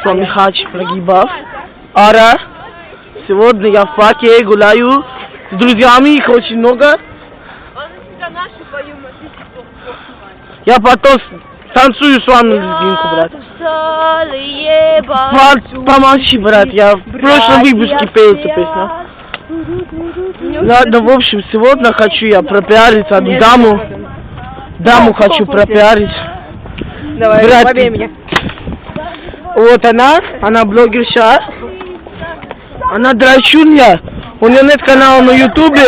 с вами Хач Прогибав. Ара. Сегодня я в парке гуляю с друзьями, их очень много. Я потом танцую с вами лезгинку, брат. Пом- Помолчи, брат, я в прошлом выпуске пел эту песню. Ладно, в общем, сегодня хочу я пропиарить одну даму. Даму хочу пропиарить. Давай, Брат, меня. Вот она, она блогерша. Она драчунья. У нее нет канала на ютубе.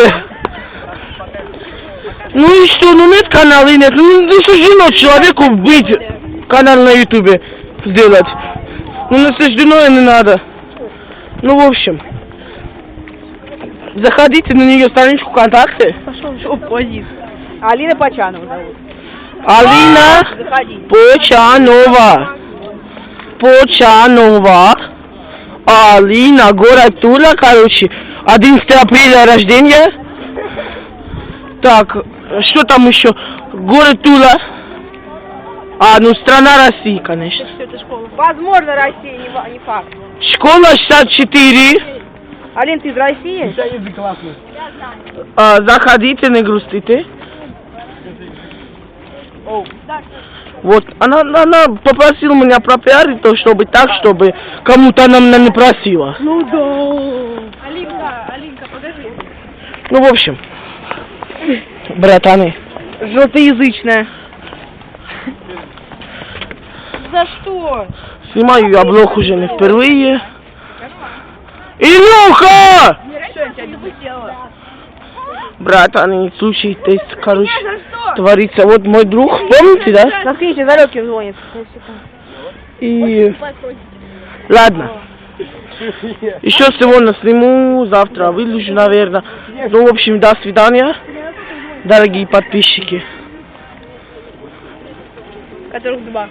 Ну и что, ну нет канала и нет. Ну не суждено человеку быть канал на ютубе сделать. Ну не суждено и не надо. Ну в общем. Заходите на нее страничку ВКонтакте. Алина Почанова зовут. Алина Заходи. Почанова. Почанова. Алина, город Тула, короче. 11 апреля рождения. Так, что там еще? Город Тула. А, ну страна России, конечно. Возможно, Россия, не, не факт. Школа 64. Алин, ты из России? А, заходите, не грустите. Вот, она, она попросила меня пропиарить то, чтобы так, чтобы кому-то она меня не просила. Ну да. Алинка, Алинка, подожди. Ну, в общем, братаны, Желтоязычная. За что? снимаю я блог уже не впервые. Илюха! Не? Братаны, слушайте, короче, творится. Вот мой друг, помните, да? Смотрите, Зарёкин звонит. И... Ладно. Еще сегодня сниму, завтра выложу, наверное. Ну, в общем, до свидания, дорогие подписчики. Которых два.